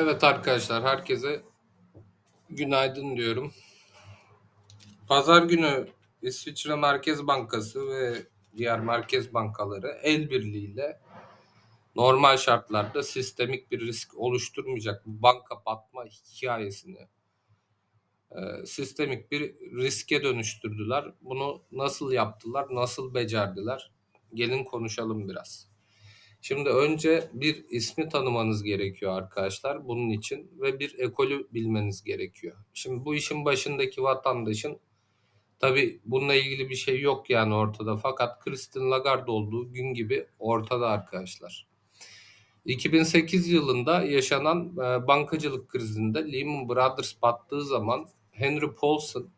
Evet arkadaşlar herkese günaydın diyorum. Pazar günü İsviçre Merkez Bankası ve diğer merkez bankaları el birliğiyle normal şartlarda sistemik bir risk oluşturmayacak bu banka batma hikayesini e, sistemik bir riske dönüştürdüler. Bunu nasıl yaptılar, nasıl becerdiler? Gelin konuşalım biraz. Şimdi önce bir ismi tanımanız gerekiyor arkadaşlar bunun için ve bir ekolü bilmeniz gerekiyor. Şimdi bu işin başındaki vatandaşın tabi bununla ilgili bir şey yok yani ortada fakat Christine Lagarde olduğu gün gibi ortada arkadaşlar. 2008 yılında yaşanan e, bankacılık krizinde Lehman Brothers battığı zaman Henry Paulson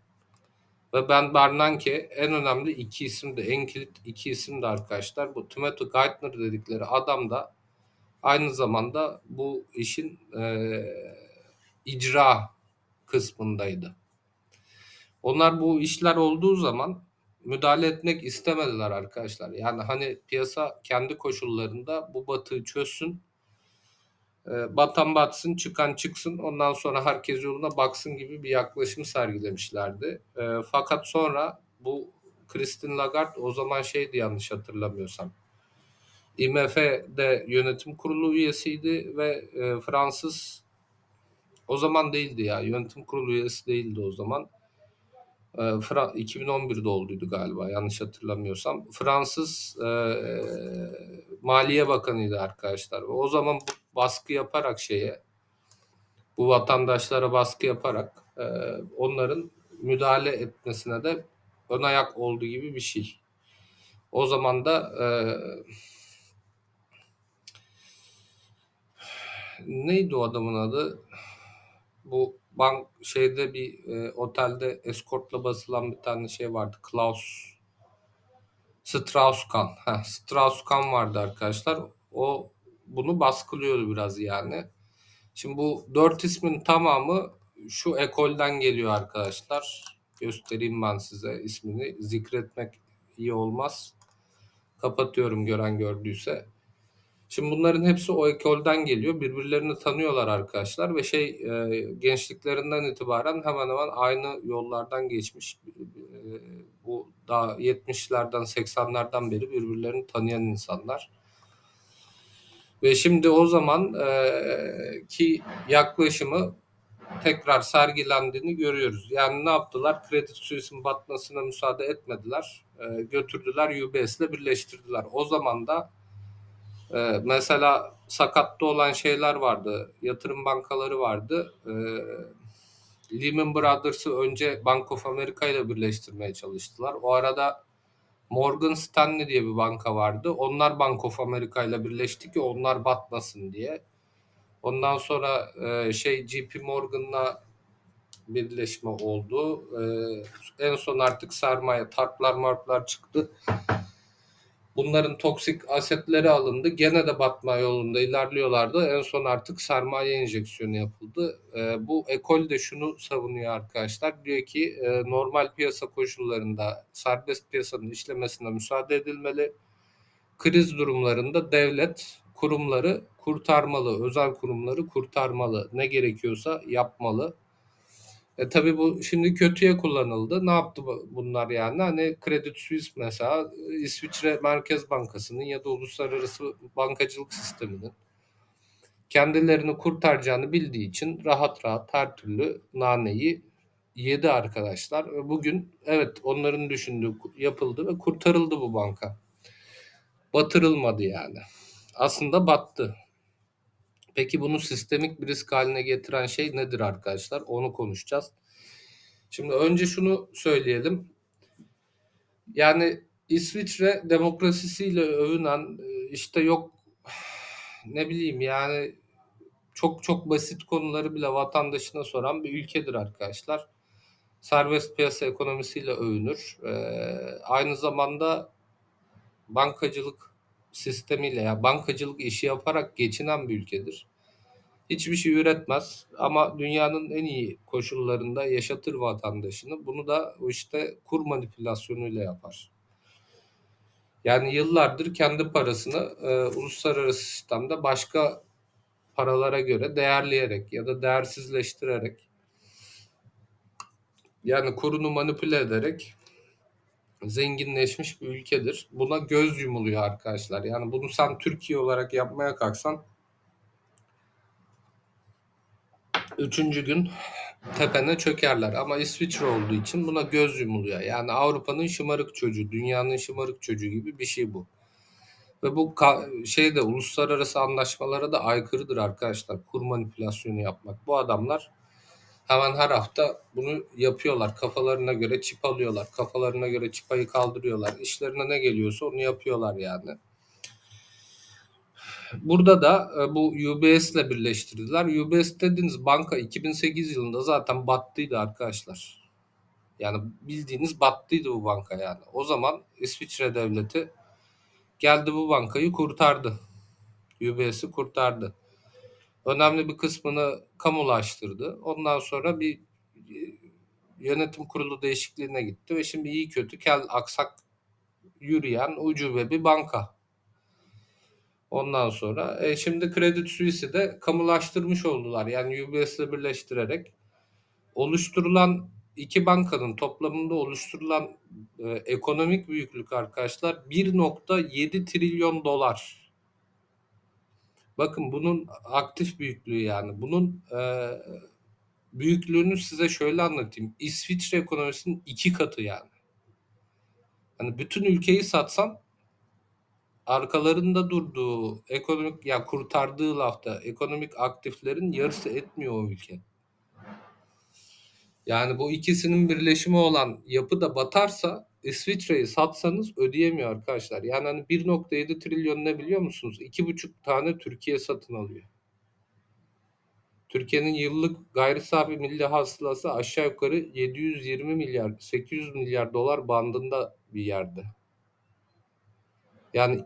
ve Ben Bernanke en önemli iki isim de en kilit iki isim de arkadaşlar. Bu Timothy Geithner dedikleri adam da aynı zamanda bu işin e, icra kısmındaydı. Onlar bu işler olduğu zaman müdahale etmek istemediler arkadaşlar. Yani hani piyasa kendi koşullarında bu batığı çözsün batan batsın, çıkan çıksın, ondan sonra herkes yoluna baksın gibi bir yaklaşım sergilemişlerdi. E, fakat sonra bu Christine Lagarde o zaman şeydi yanlış hatırlamıyorsam. IMF'de yönetim kurulu üyesiydi ve e, Fransız o zaman değildi ya yönetim kurulu üyesi değildi o zaman. E, Fra 2011'de olduydu galiba yanlış hatırlamıyorsam. Fransız e, Maliye Bakanıydı arkadaşlar. O zaman baskı yaparak şeye bu vatandaşlara baskı yaparak e, onların müdahale etmesine de ön ayak olduğu gibi bir şey. O zaman da e, neydi o adamın adı? Bu bank şeyde bir e, otelde eskortla basılan bir tane şey vardı. Klaus Strauss-Kahn. Strauss-Kahn vardı arkadaşlar. O bunu baskılıyordu biraz yani. Şimdi bu dört ismin tamamı şu ekolden geliyor arkadaşlar. Göstereyim ben size ismini. Zikretmek iyi olmaz. Kapatıyorum gören gördüyse. Şimdi bunların hepsi o ekolden geliyor. Birbirlerini tanıyorlar arkadaşlar ve şey e, gençliklerinden itibaren hemen hemen aynı yollardan geçmiş. E, bu daha 70'lerden 80'lerden beri birbirlerini tanıyan insanlar. Ve şimdi o zaman e, ki yaklaşımı tekrar sergilendiğini görüyoruz. Yani ne yaptılar? Credit Suisse'in batmasına müsaade etmediler. E, götürdüler UBS'le birleştirdiler. O zaman da e, mesela sakatta olan şeyler vardı. Yatırım bankaları vardı. E, Lehman Brothers'ı önce Bank of America ile birleştirmeye çalıştılar. O arada Morgan Stanley diye bir banka vardı. Onlar Bank of America ile birleşti ki onlar batmasın diye. Ondan sonra e, şey JP Morgan'la birleşme oldu. E, en son artık sermaye tarplar marplar çıktı. Bunların toksik asetleri alındı. Gene de batma yolunda ilerliyorlardı. En son artık sermaye enjeksiyonu yapıldı. E, bu ekol de şunu savunuyor arkadaşlar. Diyor ki e, normal piyasa koşullarında serbest piyasanın işlemesine müsaade edilmeli. Kriz durumlarında devlet kurumları kurtarmalı, özel kurumları kurtarmalı. Ne gerekiyorsa yapmalı. E tabii bu şimdi kötüye kullanıldı. Ne yaptı bunlar yani? Hani Credit Suisse mesela İsviçre Merkez Bankası'nın ya da uluslararası bankacılık sisteminin kendilerini kurtaracağını bildiği için rahat rahat her türlü naneyi yedi arkadaşlar. Bugün evet onların düşündüğü yapıldı ve kurtarıldı bu banka. Batırılmadı yani. Aslında battı. Peki bunu sistemik bir risk haline getiren şey nedir arkadaşlar? Onu konuşacağız. Şimdi önce şunu söyleyelim. Yani İsviçre demokrasisiyle övünen işte yok ne bileyim yani çok çok basit konuları bile vatandaşına soran bir ülkedir arkadaşlar. Serbest piyasa ekonomisiyle övünür. Ee, aynı zamanda bankacılık sistemiyle ya bankacılık işi yaparak geçinen bir ülkedir. Hiçbir şey üretmez ama dünyanın en iyi koşullarında yaşatır vatandaşını. Bunu da işte kur manipülasyonuyla yapar. Yani yıllardır kendi parasını e, uluslararası sistemde başka paralara göre değerleyerek ya da değersizleştirerek yani kurunu manipüle ederek zenginleşmiş bir ülkedir. Buna göz yumuluyor arkadaşlar. Yani bunu sen Türkiye olarak yapmaya kalksan üçüncü gün tepene çökerler. Ama İsviçre olduğu için buna göz yumuluyor. Yani Avrupa'nın şımarık çocuğu, dünyanın şımarık çocuğu gibi bir şey bu. Ve bu şeyde uluslararası anlaşmalara da aykırıdır arkadaşlar. Kur manipülasyonu yapmak. Bu adamlar hemen her hafta bunu yapıyorlar. Kafalarına göre çip alıyorlar. Kafalarına göre çipayı kaldırıyorlar. İşlerine ne geliyorsa onu yapıyorlar yani. Burada da e, bu UBS ile birleştirdiler. UBS dediğiniz banka 2008 yılında zaten battıydı arkadaşlar. Yani bildiğiniz battıydı bu banka yani. O zaman İsviçre devleti geldi bu bankayı kurtardı. UBS'i kurtardı. Önemli bir kısmını kamulaştırdı. Ondan sonra bir e, yönetim kurulu değişikliğine gitti ve şimdi iyi kötü kel aksak yürüyen ucube bir banka. Ondan sonra e, şimdi Credit Suisse'i de kamulaştırmış oldular. Yani UBS ile birleştirerek oluşturulan iki bankanın toplamında oluşturulan e, ekonomik büyüklük arkadaşlar 1.7 trilyon dolar. Bakın bunun aktif büyüklüğü yani. Bunun e, büyüklüğünü size şöyle anlatayım. İsviçre ekonomisinin iki katı yani. Hani bütün ülkeyi satsan arkalarında durduğu ekonomik ya kurtardığı lafta ekonomik aktiflerin yarısı etmiyor o ülke. Yani bu ikisinin birleşimi olan yapı da batarsa İsviçre'yi satsanız ödeyemiyor arkadaşlar. Yani hani 1.7 trilyon ne biliyor musunuz? 2,5 tane Türkiye satın alıyor. Türkiye'nin yıllık gayri safi milli hasılası aşağı yukarı 720 milyar 800 milyar dolar bandında bir yerde. Yani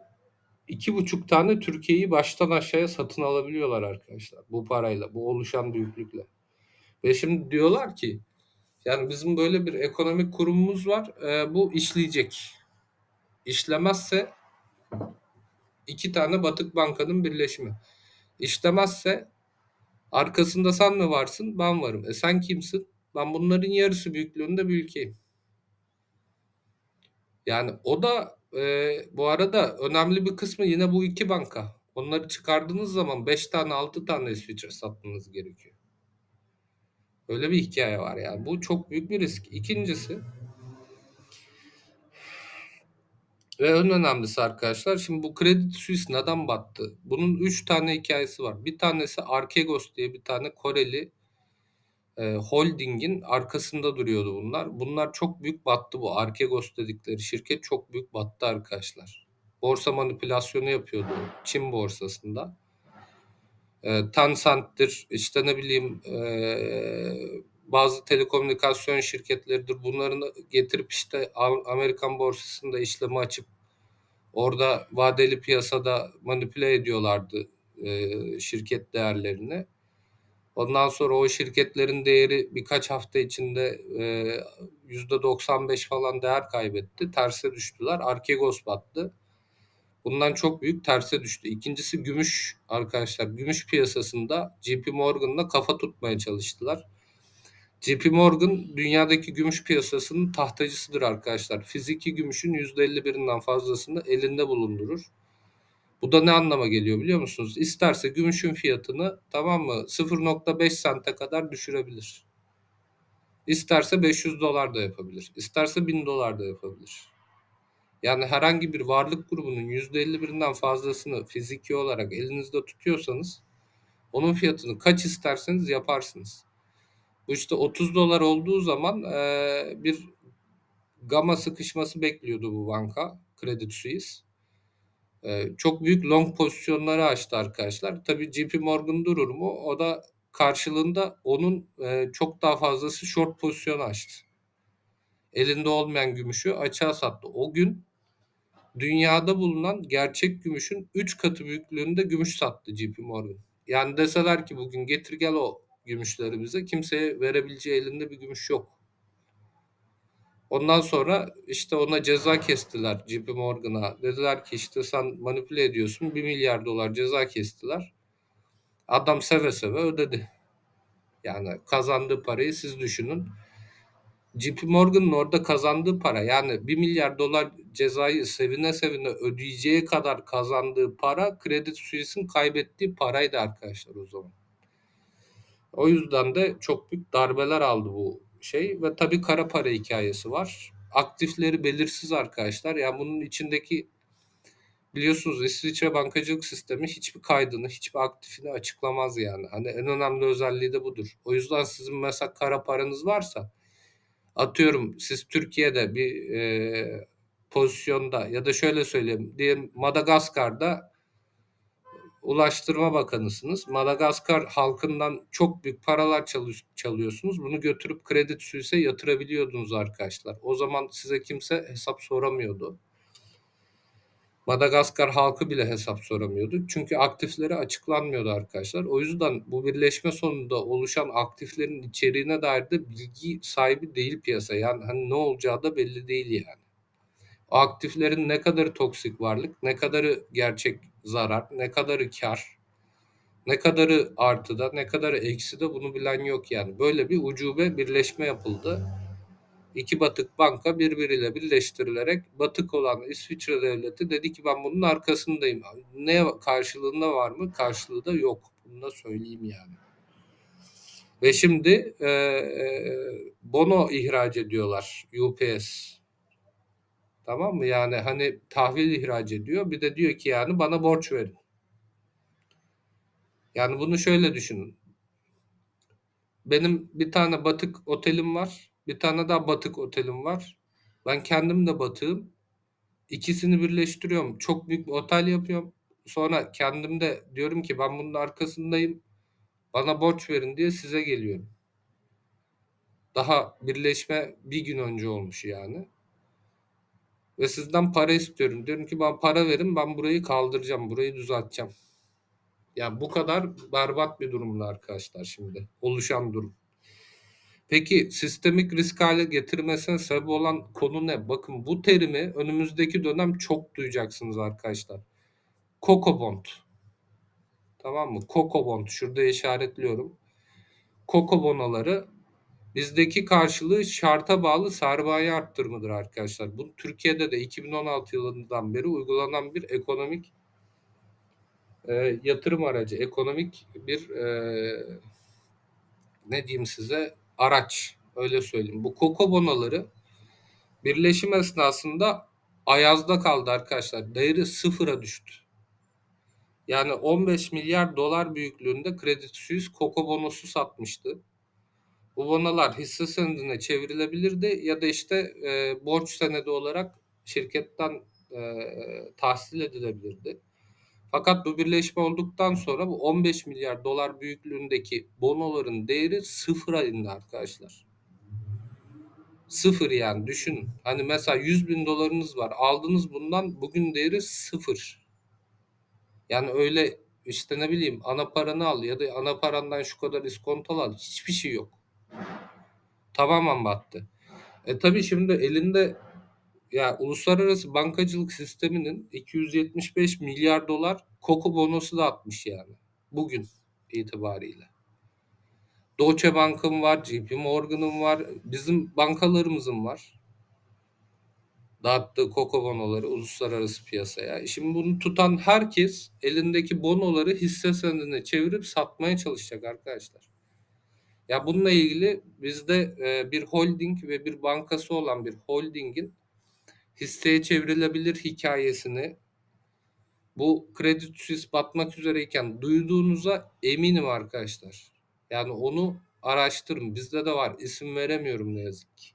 iki buçuk tane Türkiye'yi baştan aşağıya satın alabiliyorlar arkadaşlar bu parayla, bu oluşan büyüklükle. Ve şimdi diyorlar ki yani bizim böyle bir ekonomik kurumumuz var, e, bu işleyecek. İşlemezse iki tane batık bankanın birleşimi. İşlemezse arkasında sen mi varsın, ben varım. E sen kimsin? Ben bunların yarısı büyüklüğünde bir ülkeyim. Yani o da e, bu arada önemli bir kısmı yine bu iki banka. Onları çıkardığınız zaman 5 tane 6 tane İsviçre satmanız gerekiyor. Öyle bir hikaye var yani. Bu çok büyük bir risk. İkincisi ve en önemlisi arkadaşlar şimdi bu Credit Suisse neden battı? Bunun 3 tane hikayesi var. Bir tanesi Archegos diye bir tane Koreli e, holdingin arkasında duruyordu bunlar. Bunlar çok büyük battı bu. Archegos dedikleri şirket çok büyük battı arkadaşlar. Borsa manipülasyonu yapıyordu Çin borsasında. E, Tencent'tir işte ne bileyim e, bazı telekomünikasyon şirketleridir. Bunların getirip işte Amerikan borsasında işlemi açıp orada vadeli piyasada manipüle ediyorlardı e, şirket değerlerini. Ondan sonra o şirketlerin değeri birkaç hafta içinde yüzde 95 falan değer kaybetti. Terse düştüler. Archegos battı. Bundan çok büyük terse düştü. İkincisi gümüş arkadaşlar. Gümüş piyasasında JP Morgan'la kafa tutmaya çalıştılar. JP Morgan dünyadaki gümüş piyasasının tahtacısıdır arkadaşlar. Fiziki gümüşün %51'inden fazlasını elinde bulundurur. Bu da ne anlama geliyor biliyor musunuz? İsterse gümüşün fiyatını tamam mı 0.5 sente kadar düşürebilir. İsterse 500 dolar da yapabilir. İsterse 1000 dolar da yapabilir. Yani herhangi bir varlık grubunun %51'inden fazlasını fiziki olarak elinizde tutuyorsanız onun fiyatını kaç isterseniz yaparsınız. Bu işte 30 dolar olduğu zaman e, bir gama sıkışması bekliyordu bu banka Credit Suisse. Ee, çok büyük long pozisyonları açtı arkadaşlar. Tabii JP Morgan durur mu? O da karşılığında onun e, çok daha fazlası short pozisyon açtı. Elinde olmayan gümüşü açığa sattı. O gün dünyada bulunan gerçek gümüşün 3 katı büyüklüğünde gümüş sattı JP Morgan. Yani deseler ki bugün getir gel o gümüşleri bize kimseye verebileceği elinde bir gümüş yok. Ondan sonra işte ona ceza kestiler JP Morgan'a. Dediler ki işte sen manipüle ediyorsun. 1 milyar dolar ceza kestiler. Adam seve seve ödedi. Yani kazandığı parayı siz düşünün. JP Morgan'ın orada kazandığı para yani 1 milyar dolar cezayı sevine sevine ödeyeceği kadar kazandığı para Credit Suisse'in kaybettiği paraydı arkadaşlar o zaman. O yüzden de çok büyük darbeler aldı bu şey ve tabii kara para hikayesi var. Aktifleri belirsiz arkadaşlar. Yani bunun içindeki biliyorsunuz İsviçre bankacılık sistemi hiçbir kaydını, hiçbir aktifini açıklamaz yani. Hani en önemli özelliği de budur. O yüzden sizin mesela kara paranız varsa atıyorum siz Türkiye'de bir e, pozisyonda ya da şöyle söyleyeyim diyelim Madagaskar'da Ulaştırma Bakanısınız. Madagaskar halkından çok büyük paralar çalış, çalıyorsunuz. Bunu götürüp kredi Suisse yatırabiliyordunuz arkadaşlar. O zaman size kimse hesap soramıyordu. Madagaskar halkı bile hesap soramıyordu. Çünkü aktifleri açıklanmıyordu arkadaşlar. O yüzden bu birleşme sonunda oluşan aktiflerin içeriğine dair de bilgi sahibi değil piyasa. Yani hani ne olacağı da belli değil yani. O aktiflerin ne kadarı toksik varlık, ne kadarı gerçek zarar, ne kadarı kar, ne kadarı artıda, ne kadarı ekside bunu bilen yok yani. Böyle bir ucube birleşme yapıldı. İki batık banka birbiriyle birleştirilerek batık olan İsviçre devleti dedi ki ben bunun arkasındayım. Ne karşılığında var mı? Karşılığı da yok. Bunu da söyleyeyim yani. Ve şimdi e, e, bono ihraç ediyorlar UPS. Tamam mı? Yani hani tahvil ihraç ediyor. Bir de diyor ki yani bana borç verin. Yani bunu şöyle düşünün. Benim bir tane batık otelim var. Bir tane daha batık otelim var. Ben kendim de batığım. İkisini birleştiriyorum. Çok büyük bir otel yapıyorum. Sonra kendim de diyorum ki ben bunun arkasındayım. Bana borç verin diye size geliyorum. Daha birleşme bir gün önce olmuş yani. Ve sizden para istiyorum. Diyorum ki ben para verin ben burayı kaldıracağım. Burayı düzelteceğim. Yani bu kadar berbat bir durumda arkadaşlar şimdi. Oluşan durum. Peki sistemik risk hale getirmesine sebep olan konu ne? Bakın bu terimi önümüzdeki dönem çok duyacaksınız arkadaşlar. Coco bond. Tamam mı? Coco bond. Şurada işaretliyorum. Coco bonoları bizdeki karşılığı şarta bağlı sermaye arttırmadır arkadaşlar. Bu Türkiye'de de 2016 yılından beri uygulanan bir ekonomik e, yatırım aracı, ekonomik bir e, ne diyeyim size araç öyle söyleyeyim. Bu koko bonoları birleşim esnasında ayazda kaldı arkadaşlar. Değeri sıfıra düştü. Yani 15 milyar dolar büyüklüğünde Credit Suisse koko bonosu satmıştı. Bu bonolar hisse senedine çevrilebilirdi ya da işte e, borç senedi olarak şirketten e, tahsil edilebilirdi. Fakat bu birleşme olduktan sonra bu 15 milyar dolar büyüklüğündeki bonoların değeri sıfıra indi arkadaşlar. Sıfır yani düşün. Hani mesela 100 bin dolarınız var. Aldınız bundan bugün değeri sıfır. Yani öyle işte ne bileyim ana paranı al ya da ana parandan şu kadar iskonto al. Hiçbir şey yok. Tamamen battı. E tabi şimdi elinde ya uluslararası bankacılık sisteminin 275 milyar dolar koku bonosu da atmış yani. Bugün itibariyle. Deutsche Bank'ın var, JP Morgan'ın var, bizim bankalarımızın var. Dağıttığı koko bonoları uluslararası piyasaya. Şimdi bunu tutan herkes elindeki bonoları hisse senedine çevirip satmaya çalışacak arkadaşlar. Ya bununla ilgili bizde e, bir holding ve bir bankası olan bir holdingin hisseye çevrilebilir hikayesini bu Credit Suisse batmak üzereyken duyduğunuza eminim arkadaşlar. Yani onu araştırın. Bizde de var. İsim veremiyorum ne yazık ki.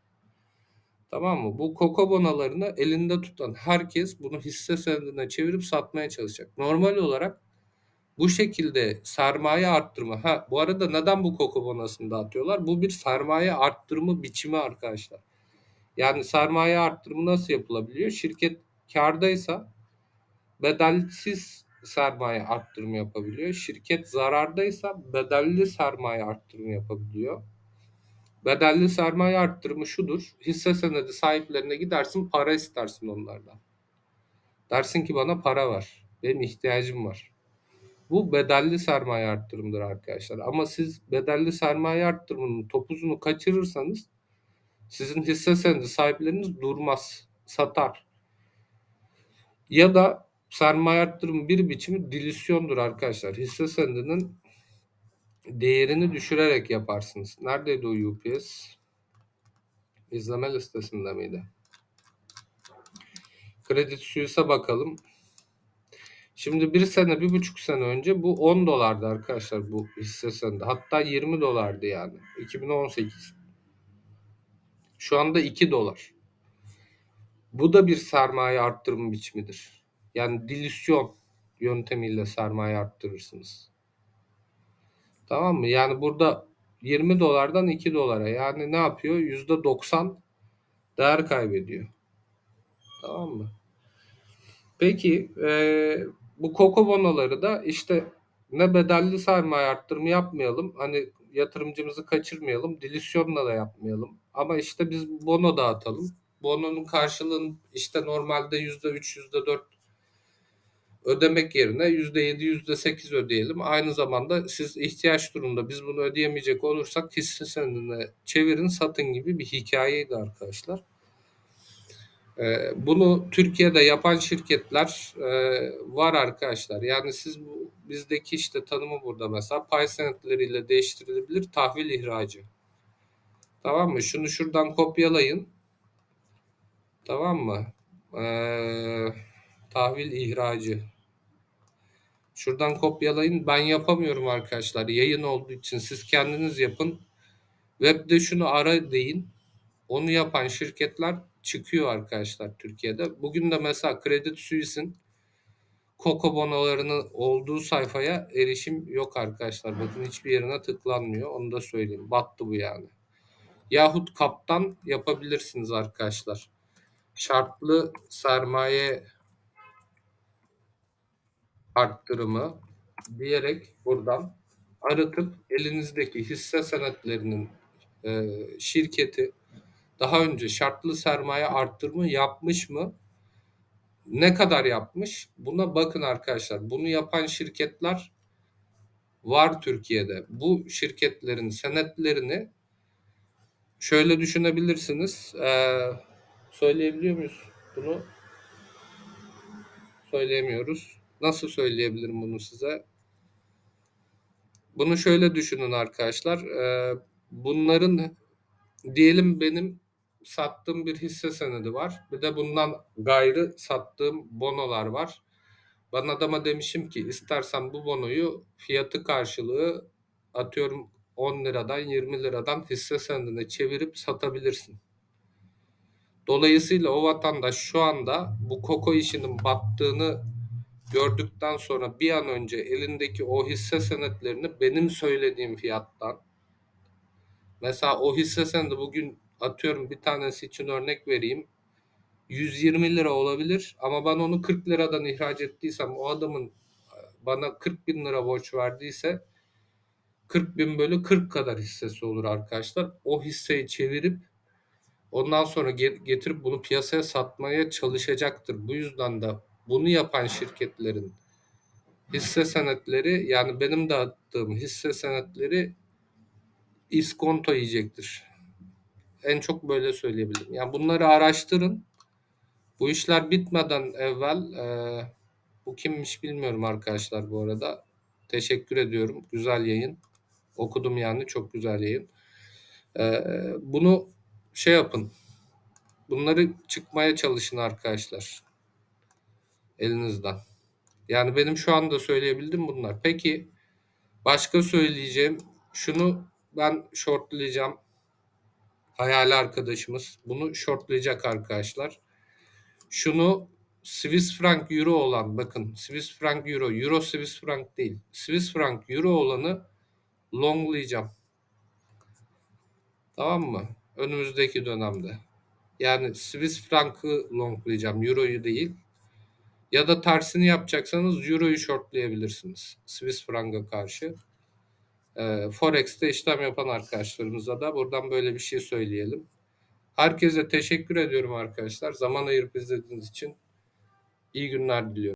Tamam mı? Bu koko bonalarını elinde tutan herkes bunu hisse senedine çevirip satmaya çalışacak. Normal olarak bu şekilde sermaye arttırma. Ha bu arada neden bu koko bonasını dağıtıyorlar? Bu bir sermaye arttırma biçimi arkadaşlar. Yani sermaye arttırımı nasıl yapılabiliyor? Şirket kardaysa bedelsiz sermaye arttırımı yapabiliyor. Şirket zarardaysa bedelli sermaye arttırımı yapabiliyor. Bedelli sermaye arttırımı şudur. Hisse senedi sahiplerine gidersin para istersin onlardan. Dersin ki bana para var. Benim ihtiyacım var. Bu bedelli sermaye arttırımıdır arkadaşlar. Ama siz bedelli sermaye arttırımının topuzunu kaçırırsanız sizin hisse senedi sahipleriniz durmaz, satar. Ya da sermaye arttırımı bir biçimi dilüsyondur arkadaşlar. Hisse senedinin değerini düşürerek yaparsınız. Neredeydi o UPS? İzleme listesinde miydi? Kredi Suisse'e bakalım. Şimdi bir sene, bir buçuk sene önce bu 10 dolardı arkadaşlar bu hisse senedi. Hatta 20 dolardı yani. 2018. Şu anda 2 dolar. Bu da bir sermaye arttırma biçimidir. Yani dilüsyon yöntemiyle sermaye arttırırsınız. Tamam mı? Yani burada 20 dolardan 2 dolara yani ne yapıyor? %90 değer kaybediyor. Tamam mı? Peki e, bu koko bonoları da işte ne bedelli sermaye arttırımı yapmayalım. Hani yatırımcımızı kaçırmayalım. Dilüsyonla da yapmayalım. Ama işte biz bono dağıtalım. Bononun karşılığını işte normalde %3, %4 ödemek yerine %7, %8 ödeyelim. Aynı zamanda siz ihtiyaç durumunda biz bunu ödeyemeyecek olursak hisse senedine çevirin satın gibi bir hikayeydi arkadaşlar. Ee, bunu Türkiye'de yapan şirketler e, var arkadaşlar. Yani siz bu bizdeki işte tanımı burada mesela pay senetleriyle değiştirilebilir tahvil ihracı. Tamam mı? Şunu şuradan kopyalayın. Tamam mı? Ee, tahvil ihracı. Şuradan kopyalayın. Ben yapamıyorum arkadaşlar. Yayın olduğu için siz kendiniz yapın. Web'de şunu ara deyin. Onu yapan şirketler çıkıyor arkadaşlar Türkiye'de. Bugün de mesela Credit Suisse'in Coco bonolarının olduğu sayfaya erişim yok arkadaşlar. Bakın hiçbir yerine tıklanmıyor. Onu da söyleyeyim. Battı bu yani. Yahut kaptan yapabilirsiniz arkadaşlar. Şartlı sermaye arttırımı diyerek buradan aratıp elinizdeki hisse senetlerinin e, şirketi daha önce şartlı sermaye arttırımı yapmış mı? Ne kadar yapmış? Buna bakın arkadaşlar. Bunu yapan şirketler var Türkiye'de. Bu şirketlerin senetlerini şöyle düşünebilirsiniz. Ee, söyleyebiliyor muyuz bunu? Söyleyemiyoruz. Nasıl söyleyebilirim bunu size? Bunu şöyle düşünün arkadaşlar. Ee, bunların diyelim benim sattığım bir hisse senedi var. Bir de bundan gayrı sattığım bonolar var. Ben adama demişim ki istersen bu bonoyu fiyatı karşılığı atıyorum 10 liradan 20 liradan hisse senedine çevirip satabilirsin. Dolayısıyla o vatandaş şu anda bu koko işinin battığını gördükten sonra bir an önce elindeki o hisse senetlerini benim söylediğim fiyattan mesela o hisse senedi bugün atıyorum bir tanesi için örnek vereyim 120 lira olabilir ama ben onu 40 liradan ihraç ettiysem o adamın bana 40 bin lira borç verdiyse 40 bin bölü 40 kadar hissesi olur arkadaşlar. O hisseyi çevirip ondan sonra getirip bunu piyasaya satmaya çalışacaktır. Bu yüzden de bunu yapan şirketlerin hisse senetleri yani benim de attığım hisse senetleri iskonto yiyecektir. En çok böyle söyleyebilirim. Yani bunları araştırın. Bu işler bitmeden evvel e, bu kimmiş bilmiyorum arkadaşlar bu arada. Teşekkür ediyorum. Güzel yayın. Okudum yani çok güzel yayın. E, bunu şey yapın. Bunları çıkmaya çalışın arkadaşlar. Elinizden. Yani benim şu anda söyleyebildim bunlar. Peki başka söyleyeceğim şunu ben shortlayacağım. Hayali arkadaşımız bunu shortlayacak arkadaşlar. Şunu Swiss franc euro olan bakın Swiss franc euro euro Swiss franc değil. Swiss franc euro olanı longlayacağım. Tamam mı? Önümüzdeki dönemde. Yani Swiss frank'ı longlayacağım. Euro'yu değil. Ya da tersini yapacaksanız Euro'yu shortlayabilirsiniz. Swiss frank'a karşı. E, Forex'te işlem yapan arkadaşlarımıza da buradan böyle bir şey söyleyelim. Herkese teşekkür ediyorum arkadaşlar. Zaman ayırıp izlediğiniz için iyi günler diliyorum.